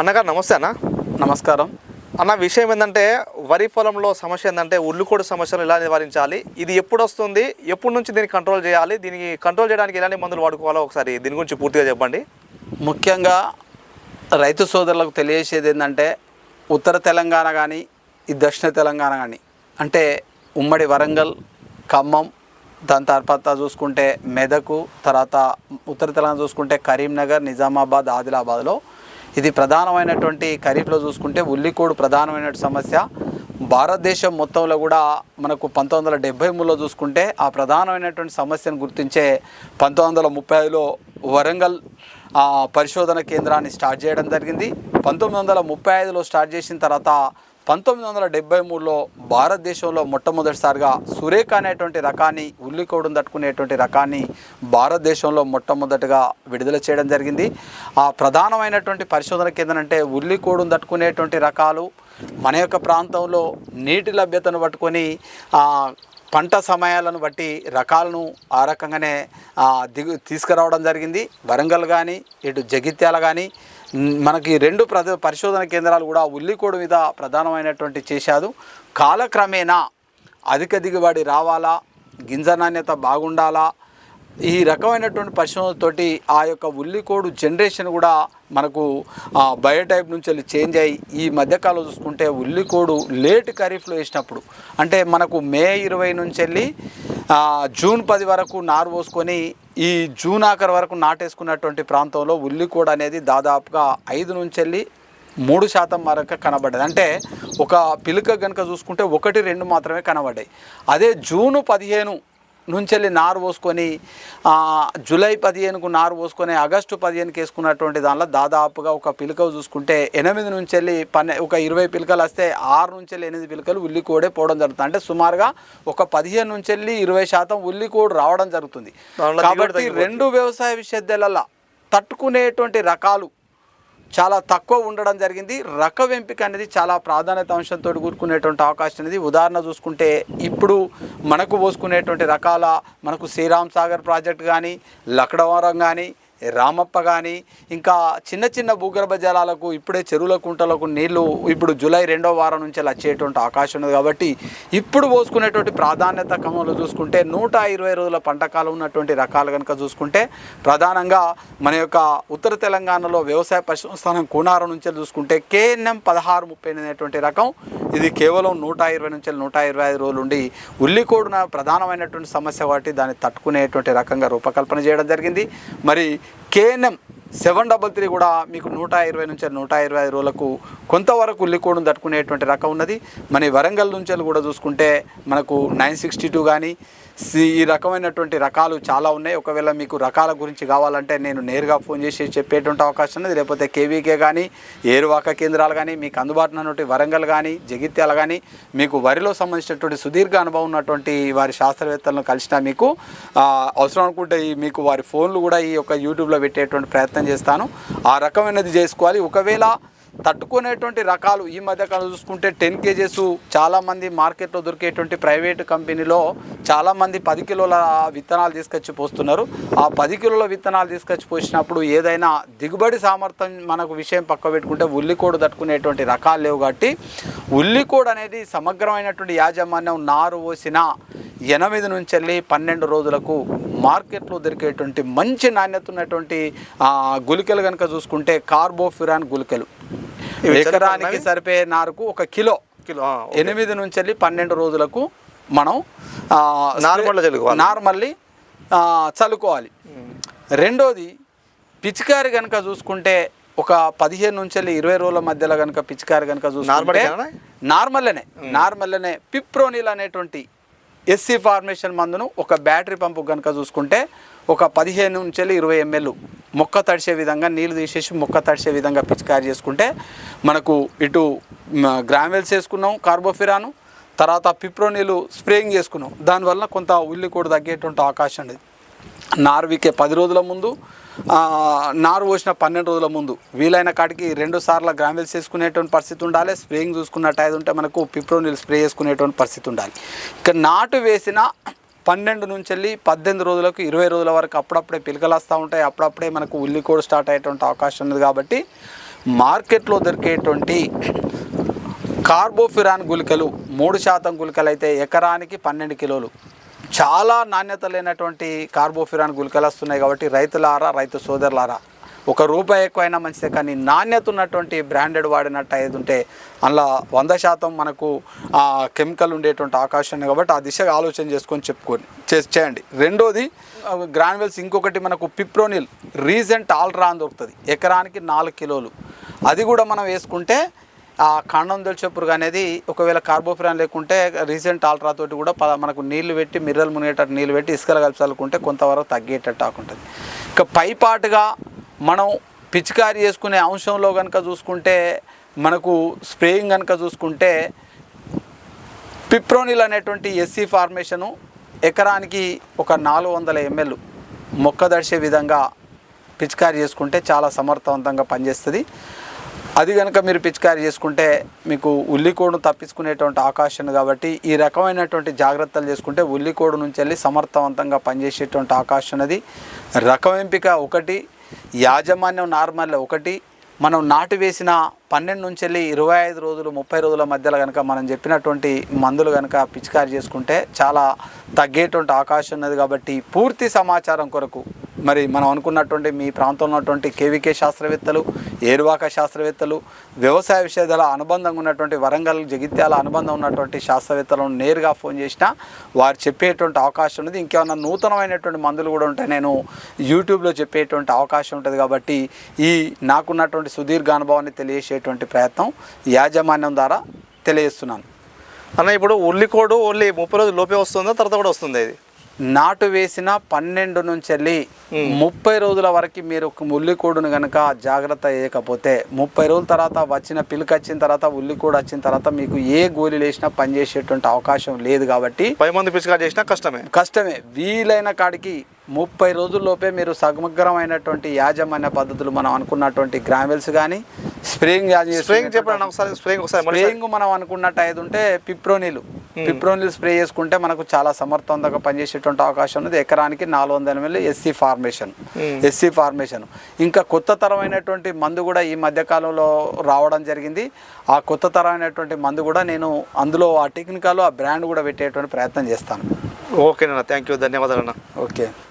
అన్నగారు నమస్తే అన్న. నమస్కారం. అన్న విషయం ఏంటంటే వరి పొలంలో సమస్య ఏంటంటే ఉల్లికోడు సమస్యను ఎలా నివారించాలి? ఇది ఎప్పుడు వస్తుంది? ఎప్పటి నుంచి దీన్ని కంట్రోల్ చేయాలి? దీనికి కంట్రోల్ చేయడానికి ఎలాంటి మందులు వాడుకోవాలో ఒకసారి దీని గురించి పూర్తిగా చెప్పండి. ముఖ్యంగా రైతు సోదరులకు తెలియజేసేది ఏంటంటే ఉత్తర తెలంగాణ కానీ ఈ దక్షిణ తెలంగాణ కానీ అంటే ఉమ్మడి వరంగల్ ఖమ్మం దాని తర్వాత చూసుకుంటే మెదకు తర్వాత ఉత్తర తెలంగాణ చూసుకుంటే కరీంనగర్ నిజామాబాద్ ఆదిలాబాద్లో ఇది ప్రధానమైనటువంటి ఖరీఫ్లో చూసుకుంటే ఉల్లికోడు ప్రధానమైన సమస్య. భారతదేశం మొత్తంలో కూడా మనకు పంతొమ్మిది వందల డెబ్బై మూడులో చూసుకుంటే ఆ ప్రధానమైనటువంటి సమస్యను గుర్తించే పంతొమ్మిది వందల ముప్పై ఐదులో వరంగల్ పరిశోధన కేంద్రాన్ని స్టార్ట్ చేయడం జరిగింది. పంతొమ్మిది వందల ముప్పై ఐదులో స్టార్ట్ చేసిన తర్వాత పంతొమ్మిది వందల డెబ్బై మూడులో భారతదేశంలో మొట్టమొదటిసారిగా సురేఖ అనేటువంటి రకాన్ని ఉల్లికోడును తట్టుకునేటువంటి రకాన్ని భారతదేశంలో మొట్టమొదటిగా విడుదల చేయడం జరిగింది. ఆ ప్రధానమైనటువంటి పరిశోధన కేంద్రం అంటే ఉల్లికోడును తట్టుకునేటువంటి రకాలు మన యొక్క ప్రాంతంలో నీటి లభ్యతను పట్టుకొని పంట సమయాలను బట్టి రకాలను ఆ రకంగానే దిగు తీసుకురావడం జరిగింది. వరంగల్ కానీ ఇటు జగిత్యాల కానీ మనకి రెండు ప్రద పరిశోధన కేంద్రాలు కూడా ఉల్లికోడు మీద ప్రధానమైనటువంటి చేశారు. కాలక్రమేణా అధిక దిగుబడి రావాలా? గింజ నాణ్యత బాగుండాలా? ఈ రకమైనటువంటి పరిశ్రమలతోటి ఆ యొక్క ఉల్లికోడు జనరేషన్ కూడా మనకు బయోటైప్ నుంచి వెళ్ళి చేంజ్ అయ్యి ఈ మధ్యకాలం చూసుకుంటే ఉల్లికోడు లేట్ ఖరీఫ్లో వేసినప్పుడు అంటే మనకు మే ఇరవై నుంచి వెళ్ళి జూన్ పది వరకు నారు పోసుకొని ఈ జూన్ ఆఖరి వరకు నాటేసుకున్నటువంటి ప్రాంతంలో ఉల్లికోడు అనేది దాదాపుగా ఐదు నుంచి వెళ్ళి మూడు శాతం వరకు కనబడ్డది. అంటే ఒక పిలుక కనుక చూసుకుంటే ఒకటి రెండు మాత్రమే కనబడ్డాయి. అదే జూను పదిహేను నుంచి వెళ్ళి నారు పోసుకొని జూలై పదిహేనుకు నారు పోసుకొని ఆగస్టు పదిహేనుకి వేసుకున్నటువంటి దానిలో దాదాపుగా ఒక పిలుక చూసుకుంటే ఎనిమిది నుంచి వెళ్ళి పన్నె ఒక ఇరవై పిలకలు వస్తే ఆరు నుంచి వెళ్ళి ఎనిమిది పిలకలు ఉల్లికోడే పోవడం జరుగుతుంది అంటే సుమారుగా ఒక పదిహేను నుంచి వెళ్ళి ఇరవై శాతం ఉల్లికోడు రావడం జరుగుతుంది కాబట్టి. రెండు వ్యవసాయ విశ్వవిద్యాలయాల తట్టుకునేటువంటి రకాలు చాలా తక్కువ ఉండడం జరిగింది. రకం ఎంపిక అనేది చాలా ప్రాధాన్యత అంశంతో కూడుకునేటువంటి అవకాశం అనేది ఉదాహరణ చూసుకుంటే ఇప్పుడు మనకు పోసుకునేటువంటి రకాల మనకు శ్రీరామ్ సాగర్ ప్రాజెక్ట్ కానీ లక్డవరం కానీ రామప్ప కానీ ఇంకా చిన్న చిన్న భూగర్భ జలాలకు ఇప్పుడే చెరువుల కుంటలకు నీళ్ళు ఇప్పుడు జూలై రెండో వారం నుంచి వచ్చేటువంటి అవకాశం ఉంది కాబట్టి ఇప్పుడు పోసుకునేటువంటి ప్రాధాన్యత క్రమంలో చూసుకుంటే నూట ఇరవై రోజుల పంటకాలం ఉన్నటువంటి రకాలు కనుక చూసుకుంటే ప్రధానంగా మన యొక్క ఉత్తర తెలంగాణలో వ్యవసాయ పరిశ్రమస్థానం కూనారం నుంచి చూసుకుంటే కేఎన్ఎం పదహారు ముప్పై ఎనిమిది అనేటువంటి రకం ఇది కేవలం నూట ఇరవై నుంచి నూట ఇరవై ఐదు రోజులు ఉండి ఉల్లికోడున ప్రధానమైనటువంటి సమస్య కాబట్టి దాన్ని తట్టుకునేటువంటి రకంగా రూపకల్పన చేయడం జరిగింది. మరి కేఎన్ఎం సెవెన్ డబల్ త్రీ కూడా మీకు నూట ఇరవై నుంచి నూట ఇరవై ఐదు రోజులకు కొంతవరకు ఉల్లికోడును తట్టుకునేటువంటి రకం ఉన్నది. మన వరంగల్ నుంచి కూడా చూసుకుంటే మనకు నైన్ సిక్స్టీ టూ కానీ ఈ రకమైనటువంటి రకాలు చాలా ఉన్నాయి. ఒకవేళ మీకు రకాల గురించి కావాలంటే నేను నేరుగా ఫోన్ చేసి చెప్పేటువంటి అవకాశం ఉన్నది. లేకపోతే కేవీకే కానీ ఏరువాక కేంద్రాలు కానీ మీకు అందుబాటులో ఉన్నటువంటి వరంగల్ కానీ జగిత్యాల కానీ మీకు వరిలో సంబంధించినటువంటి సుదీర్ఘ అనుభవం ఉన్నటువంటి వారి శాస్త్రవేత్తలను కలిసినా మీకు అవసరం అనుకుంటే ఈ మీకు వారి ఫోన్లు కూడా ఈ యొక్క యూట్యూబ్లో పెట్టేటువంటి ప్రయత్నం చేస్తాను. ఆ రకమైనది చేసుకోవాలి. ఒకవేళ తట్టుకునేటువంటి రకాలు ఈ మధ్యకాలం చూసుకుంటే టెన్ కేజెస్ చాలామంది మార్కెట్లో దొరికేటువంటి ప్రైవేట్ కంపెనీలో చాలామంది పది కిలోల విత్తనాలు తీసుకొచ్చి పోస్తున్నారు. ఆ పది కిలోల విత్తనాలు తీసుకొచ్చి పోసినప్పుడు ఏదైనా దిగుబడి సామర్థ్యం మనకు విషయం పక్క పెట్టుకుంటే ఉల్లికోడు తట్టుకునేటువంటి రకాలు లేవు కాబట్టి ఉల్లికోడు అనేది సమగ్రమైనటువంటి యాజమాన్యం నారు పోసిన ఎనిమిది నుంచి వెళ్ళి పన్నెండు రోజులకు మార్కెట్లో దొరికేటువంటి మంచి నాణ్యత ఉన్నటువంటి గులికలు గుళికలు కనుక చూసుకుంటే కార్బోఫిరాన్ గుళికలు. ఎకరానికి? సరిపోయే నారుకు ఒక కిలో కిలో. ఎనిమిది నుంచి వెళ్ళి పన్నెండు రోజులకు మనం ఆ, నార్మల్గా చల్లుకోవాలి. నార్మల్లీ చల్లుకోవాలి రెండోది పిచికారి కనుక చూసుకుంటే ఒక పదిహేను నుంచి వెళ్ళి ఇరవై రోజుల మధ్యలో కనుక పిచికారి కనుక చూసుకుంటే నార్మల్గానా? నార్మల్లోనే పిప్రోనిల్ అనేటువంటి ఎస్సీ ఫార్మేషన్ మందును ఒక బ్యాటరీ పంపు కనుక చూసుకుంటే ఒక పదిహేను నుంచి వెళ్ళి ఇరవై ఎంఎల్ మొక్క తడిసే విధంగా నీళ్ళు తీసేసి మొక్క తడిసే విధంగా పిచికారి చేసుకుంటే మనకు ఇటు గ్రామెల్స్ వేసుకున్నాం కార్బోఫిరాను తర్వాత పిప్రో నీళ్ళు స్ప్రేయింగ్ చేసుకున్నాం. దానివల్ల కొంత ఉల్లి కూడా తగ్గేటువంటి అవకాశం ఉంది నార్వికే పది రోజుల ముందు నారు పోసిన పన్నెండు రోజుల ముందు వీలైన కాడికి రెండు సార్లు గ్రామిల్స్ వేసుకునేటువంటి పరిస్థితి ఉండాలి స్ప్రేయింగ్ చూసుకున్నట్టు అయితే ఉంటే మనకు పిప్రోనిల్ స్ప్రే చేసుకునేటువంటి పరిస్థితి ఉండాలి. ఇక నాటు వేసిన పన్నెండు నుంచి వెళ్ళి పద్దెనిమిది రోజులకు ఇరవై రోజుల వరకు అప్పుడప్పుడే పిలకలు వస్తూ ఉంటాయి అప్పుడప్పుడే మనకు ఉల్లి కూడా స్టార్ట్ అయ్యేటువంటి అవకాశం ఉంది కాబట్టి మార్కెట్లో దొరికేటువంటి కార్బోఫిరాన్ గుళికలు మూడు శాతం గుళికలు అయితే ఎకరానికి పన్నెండు కిలోలు. చాలా నాణ్యత లేనటువంటి కార్బోఫిరాన్ గుళికలు వస్తున్నాయి కాబట్టి రైతులారా రైతు సోదరులారా ఒక రూపాయి ఎక్కువైనా మంచిదే కానీ నాణ్యత ఉన్నటువంటి బ్రాండెడ్ వాడినట్టు అయ్యేది ఉంటే అందులో వంద శాతం మనకు కెమికల్ ఉండేటువంటి అవకాశం ఉంది కాబట్టి ఆ దిశగా ఆలోచన చేసుకొని చెప్పుకొని చే- చేయండి. రెండోది గ్రాన్వెల్స్ ఇంకొకటి మనకు పిప్రోనిల్ రీసెంట్ ఆల్ట్రా అని దొరుకుతుంది. ఎకరానికి నాలుగు కిలోలు. అది కూడా మనం వేసుకుంటే ఆ కాండం దొలిచే పురుగు అనేది ఒకవేళ కార్బోఫిరాన్ లేకుంటే రీసెంట్ ఆల్ట్రా తోటి కూడా ప- మనకు నీళ్ళు పెట్టి మిర్రలు మునిగేటట్టు నీళ్ళు పెట్టి ఇసుకలు కలిపి కొంతవరకు తగ్గేటట్టు ఆకుంటుంది ఇక పైపాటుగా మనం పిచికారి చేసుకునే అంశంలో కనుక చూసుకుంటే మనకు స్ప్రేయింగ్ కనుక చూసుకుంటే పిప్రోనిల్ అనేటువంటి ఎస్సీ ఫార్మేషను ఎకరానికి ఒక నాలుగు వందల ఎంఎల్ మొక్క దడిచే విధంగా పిచికారి చేసుకుంటే చాలా సమర్థవంతంగా పనిచేస్తుంది. అది కనుక మీరు పిచికారి చేసుకుంటే మీకు ఉల్లికోడును తప్పించుకునేటువంటి అవకాశం ఉంది కాబట్టి ఈ రకమైనటువంటి జాగ్రత్తలు చేసుకుంటే ఉల్లికోడు నుంచి వెళ్ళి సమర్థవంతంగా పనిచేసేటువంటి అవకాశం అది రకం ఎంపిక ఒకటి యాజమాన్యం నార్మల్ ఒకటి మనం నాటు వేసిన పన్నెండు నుంచి వెళ్ళి ఇరవై ఐదు రోజులు ముప్పై రోజుల మధ్యలో కనుక మనం చెప్పినటువంటి మందులు కనుక పిచికారి చేసుకుంటే చాలా తగ్గేటువంటి అవకాశం ఉన్నది కాబట్టి పూర్తి సమాచారం కొరకు మరి మనం అనుకున్నటువంటి మీ ప్రాంతంలో ఉన్నటువంటి కేవీకే శాస్త్రవేత్తలు ఏరువాక శాస్త్రవేత్తలు వ్యవసాయ విషయాల అనుబంధంగా ఉన్నటువంటి వరంగల్ జగిత్యాల అనుబంధం ఉన్నటువంటి శాస్త్రవేత్తలను నేరుగా ఫోన్ చేసినా వారు చెప్పేటువంటి అవకాశం ఉన్నది. ఇంకేమన్నా నూతనమైనటువంటి మందులు కూడా ఉంటాయి నేను యూట్యూబ్లో చెప్పేటువంటి అవకాశం ఉంటుంది కాబట్టి ఈ నాకున్నటువంటి సుదీర్ఘ అనుభవాన్ని తెలియజేసేటువంటి ప్రయత్నం యాజమాన్యం ద్వారా తెలియజేస్తున్నాను. అన్న ఇప్పుడు ఉల్లికోడు ఓన్లీ ముప్పై రోజులు లోపే వస్తుందా? తర్వాత కూడా వస్తుంది ఇది? నాటు వేసిన పన్నెండు నుంచి వెళ్ళి ముప్పై రోజుల వరకు మీరు ఉల్లికోడును కనుక జాగ్రత్త చేయకపోతే ముప్పై రోజుల తర్వాత వచ్చిన పిలుక వచ్చిన తర్వాత ఉల్లికోడు వచ్చిన తర్వాత మీకు ఏ గోళీలు వేసినా పనిచేసేటువంటి అవకాశం లేదు కాబట్టి పై మంది పిచికారి చేసినా కష్టమే. కష్టమే. వీలైన కాడికి ముప్పై రోజుల్లోపే మీరు సమగ్రమైనటువంటి యాజమాన్య పద్ధతులు మనం అనుకున్నటువంటి గ్రావెల్స్ కానీ స్ప్రేయింగ్ స్ప్రేయింగ్ చెప్పండి ఒకసారి స్ప్రేయింగ్ ఒకసారి స్ప్రేయింగ్ మనం అనుకున్నట్టు ఐదు ఉంటే పిప్రోనీలు. పిప్రోనీలు స్ప్రే చేసుకుంటే మనకు చాలా సమర్థవంతంగా పనిచేసేటువంటి అవకాశం ఉంది ఎకరానికి నాలుగు వందల ML SC formation. SC formation. ఇంకా కొత్త తరమైనటువంటి మందు కూడా ఈ మధ్య కాలంలో రావడం జరిగింది. ఆ కొత్త తరమైనటువంటి మందు కూడా నేను అందులో ఆ టెక్నికల్ ఆ బ్రాండ్ కూడా పెట్టేటువంటి ప్రయత్నం చేస్తాను. ఓకేనన్నా థ్యాంక్ యూ ధన్యవాదాలు అన్న. ఓకే.